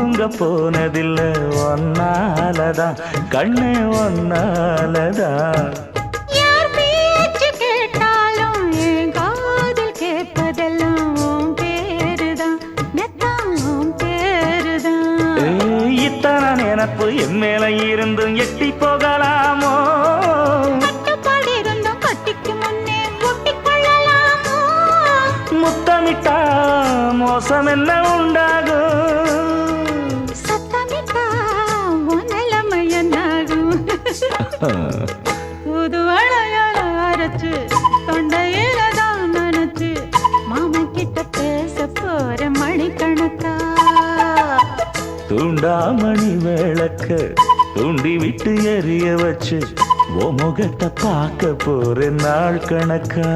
தூங்க போனதில்லை ஒன்னாலதான் கண்ணே ஒன்னாலதான் நினப்பு என் மேல இருந்தும் எட்டி போகலாமோ? முத்தமிட்டா மோசம் என்ன உண்டாகும்? புது வளையல அரைச்சு தொண்டையில தான் நினைச்சு மாமன் கிட்ட பேச போற மணிக்கணக்கா? தூண்டாமணி விளக்க தூண்டி விட்டு எரிய வச்சு ஓ முகத்தை பார்க்க போற நாள் கணக்கா?